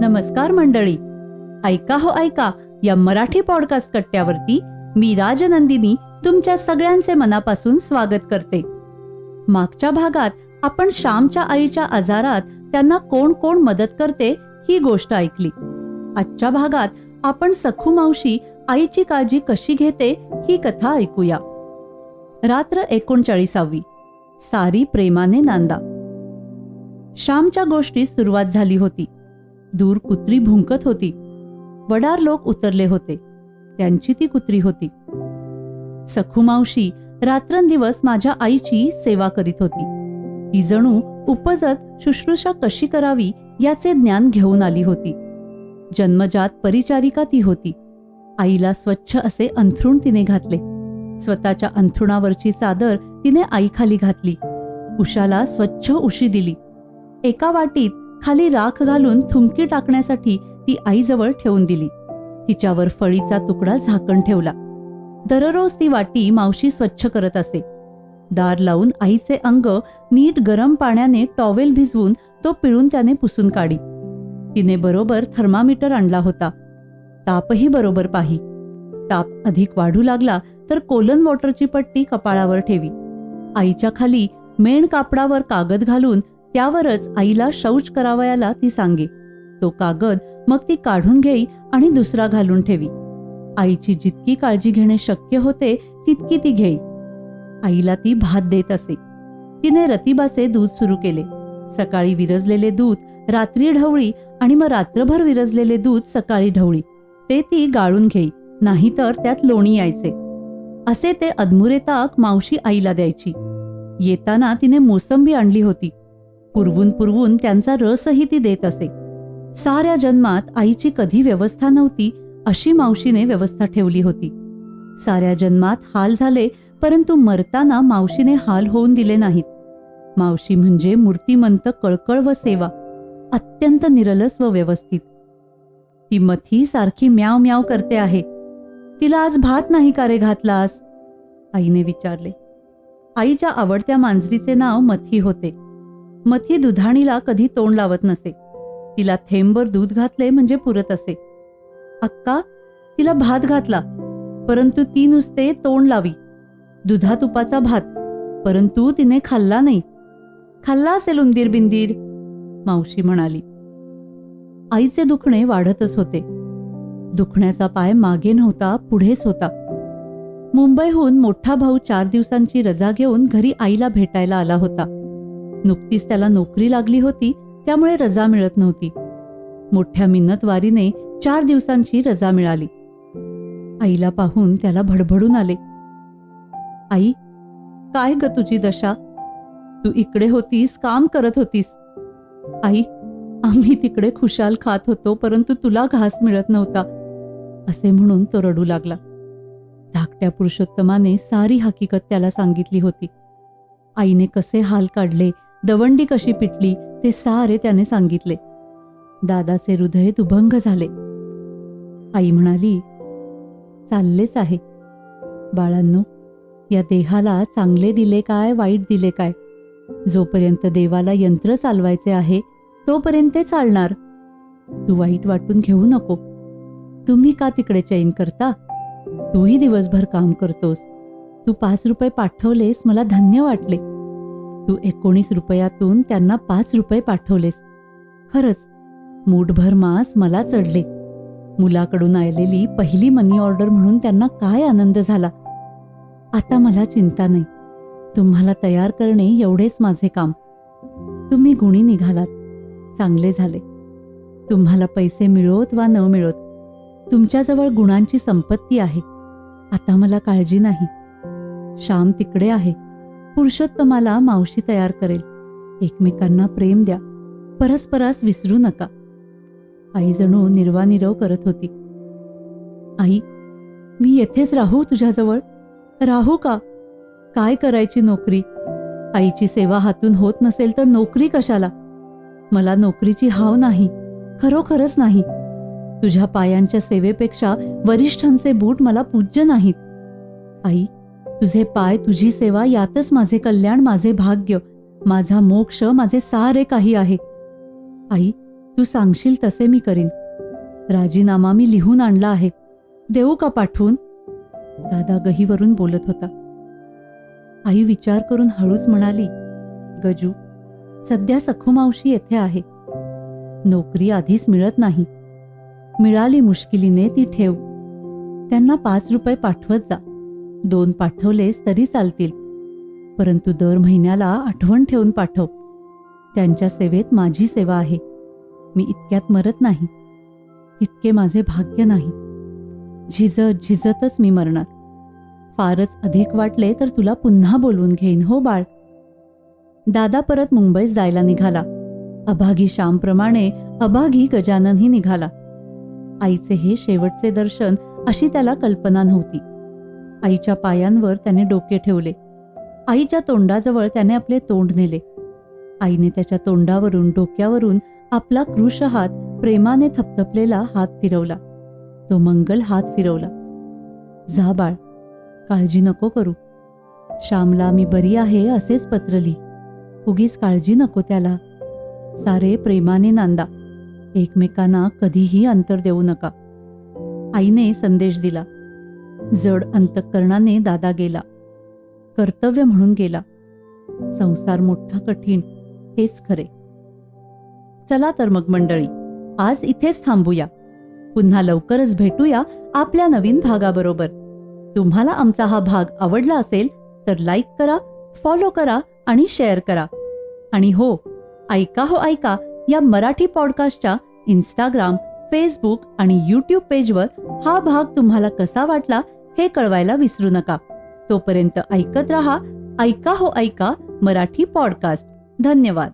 नमस्कार मंडळी. ऐका हो ऐका या मराठी पॉडकास्ट कट्ट्यावरती मी राजनंदिनी तुमच्या सगळ्यांचे मनापासून स्वागत करते. मागच्या भागात आपण श्यामच्या आईच्या आजारात त्यांना कोण कोण मदत करते ही गोष्ट ऐकली. आजच्या भागात आपण सखू मावशी आईची काळजी कशी घेते ही कथा ऐकूया. रात्र एकोणचाळीसावी. सारी प्रेमाने नांदा. श्यामच्या गोष्टी सुरुवात झाली होती. दूर कुत्री भुंकत होती. वडार लोक उतरले होते. त्यांची ती कुत्री होती. सखुमावशी रात्रंदिवस माझ्या आईची सेवा करीत होती. ती जणू उपजत शुश्रूषा कशी करावी याचे ज्ञान घेऊन आली होती. जन्मजात परिचारिका ती होती. आईला स्वच्छ असे अंथरूण तिने घातले. स्वतःच्या अंथरुणावरची चादर तिने आईखाली घातली. उशाला स्वच्छ उशी दिली. एका वाटीत खाली राख घालून थुंकी टाकण्यासाठी ती आईजवळ ठेवून दिली. तिच्यावर फळीचा तुकडा झाकण ठेवला. दररोज ती वाटी मावशी स्वच्छ करत असे. दार लावून आईचे अंग नीट गरम पाण्याने टॉवेल भिजवून तो पिळून त्याने पुसून काढी. तिने बरोबर थर्मामीटर आणला होता. तापही बरोबर पाही. ताप अधिक वाढू लागला तर कोलन वॉटरची पट्टी कपाळावर ठेवी. आईच्या खाली मेण कापडावर कागद घालून त्यावरच आईला शौच करावयाला ती सांगे. तो कागद मग ती काढून घेई आणि दुसरा घालून ठेवी. आईची जितकी काळजी घेणे शक्य होते तितकी ती घेई. आईला ती भात देत असे. तिने रतिबाचे दूध सुरू केले. सकाळी विरजलेले दूध रात्री ढवळी आणि मग रात्रभर विरजलेले दूध सकाळी ढवळी. ते ती गाळून घेई नाहीतर त्यात लोणी यायचे. असे ते अदमुरे ताक मावशी आईला द्यायची. येताना तिने मोसंबी आणली होती. पुरवून पुरवून त्यांचा रसही ती देत असे. साऱ्या जन्मात आईची कधी व्यवस्था नव्हती अशी मावशीने व्यवस्था ठेवली होती. साऱ्या जन्मात हाल झाले परंतु मरताना मावशीने हाल होऊन दिले नाहीत. मावशी म्हणजे मूर्तिमंत कळकळ व सेवा अत्यंत निरलस व व्यवस्थित. ती मथी सारखी म्याव म्याव करते आहे. तिला आज भात नाही का रे घातलास? आईने विचारले. आईच्या आवडत्या मांजरीचे नाव मथी होते. मथी दुधाणीला कधी तोंड लावत नसे. तिला थेंबर दूध घातले म्हणजे पुरत असे. अक्का तिला भात घातला परंतु ती नुसते तोंड लावी. दुधा तुपाचा भात परंतु तिने खाल्ला नाही. खाल्ला असेल उंदीर बिंदीर मावशी म्हणाली. आईचे दुखणे वाढतच होते. दुखण्याचा पाय मागे नव्हता पुढेच होता. मुंबईहून मोठा भाऊ चार दिवसांची रजा घेऊन घरी आईला भेटायला आला होता. नुकतीच त्याला नोकरी लागली होती त्यामुळे रजा मिळत नव्हती. मोठ्या मिन्नतवारीने चार दिवसांची रजा मिळाली. आईला पाहून त्याला भडभडून आले. आई काय ग तुझी दशा? तू इकडे होतीस काम करत होतीस. आई आम्ही तिकडे खुशाल खात होतो परंतु तुला घास मिळत नव्हता असे म्हणून तो रडू लागला. धाकट्या पुरुषोत्तमाने सारी हकीकत त्याला सांगितली होती. आईने कसे हाल काढले दवंडी कशी पिटली ते सारे त्याने सांगितले. दादाचे हृदय दुभंग झाले. आई म्हणाली चाललेच आहे. बाळांनो या देहाला चांगले दिले काय वाईट दिले काय? जोपर्यंत देवाला यंत्र चालवायचे आहे तोपर्यंत ते चालणार. तू वाईट वाटून घेऊ नको. तुम्ही का तिकडे चैन करता? तूही दिवसभर काम करतोस. तू पाच रुपये पाठवलेस मला धन्य वाटले. तू एकोणीस रुपयातून त्यांना पाच रुपये पाठवलेस. खरंच मूठभर मास मला चढले. मुलाकडून आलेली पहिली मनी ऑर्डर म्हणून त्यांना काय आनंद झाला? आता मला चिंता नाही. तुम्हाला तयार करणे एवढेच माझे काम. तुम्ही गुणी निघालात. चांगले झाले. तुम्हाला पैसे मिळोत वा न मिळोत तुमच्याजवळ गुणांची संपत्ती आहे. आता मला काळजी नाही. श्याम तिकडे आहे. पुरुषोत्तमाला मावशी तयार करेल. एकमेकांना प्रेम द्या. परस्परास विसरू नका. आई जणू निर्वानिरव करत होती. आई मी येथेच राहू तुझ्याजवळ? राहू का? काय करायची नोकरी? आईची सेवा हातून होत नसेल तर नोकरी कशाला? मला नोकरीची हाव नाही खरोखरच नाही. तुझ्या पायांच्या सेवेपेक्षा वरिष्ठांचे बूट मला पूज्य नाहीत. आई तुझे पाय तुझी सेवा यातच माझे कल्याण माझे भाग्य माझा मोक्ष माझे सारे काही आहे. आई तू सांगशील तसे मी करीन. राजीनामा मी लिहून आणला आहे. देऊ का पाठवून? दादा गहीवरून बोलत होता. आई विचार करून हळूच म्हणाली गजू सध्या सखू मावशी येथे आहे. नोकरी आधीच मिळत नाही. मिळाली मुश्किलीने ती ठेव. त्यांना पाच रुपये पाठवत जा. दोन पाठवलेस तरी चालतील. परंतु दर महिन्याला आठवण ठेवून पाठव. त्यांच्या सेवेत माझी सेवा आहे. मी इतक्यात मरत नाही. इतके माझे भाग्य नाही. झिजत झिजतच मी मरणार. फारच अधिक वाटले तर तुला पुन्हा बोलवून घेईन हो बाळ. दादा परत मुंबईस जायला निघाला. अभागी श्यामप्रमाणे अभागी गजाननही निघाला. आईचे हे शेवटचे दर्शन अशी त्याला कल्पना नव्हती. आईच्या पायांवर त्याने डोके ठेवले. आईच्या तोंडाजवळ त्याने आपले तोंड नेले. आईने त्याच्या तोंडावरून डोक्यावरून आपला कृश हात प्रेमाने थपथपलेला हात फिरवला. तो मंगल हात फिरवला. जा बाळ काळजी नको करू. श्यामला मी बरी आहे असेच पत्र लिही. उगीच काळजी नको त्याला. सारे प्रेमाने नांदा. एकमेकांना कधीही अंतर देऊ नका. आईने संदेश दिला. जड अंतःकरणाने दादा गेला. कर्तव्य म्हणून गेला. संसार मोठा कठीण हेच खरे. चला तर मग मंडळी आज इथेच थांबूया. पुन्हा लवकरच भेटूया आपल्या नवीन भागाबरोबर. तुम्हाला आमचा हा भाग आवडला असेल तर लाईक करा फॉलो करा आणि शेअर करा. आणि हो ऐका हो ऐका या मराठी पॉडकास्टच्या इंस्टाग्राम फेसबुक आणि यूट्यूब पेजवर हा भाग तुम्हाला कसा वाटला हे कळवायला विसरू नका. तोपर्यंत ऐकत रहा ऐका हो ऐका मराठी पॉडकास्ट धन्यवाद.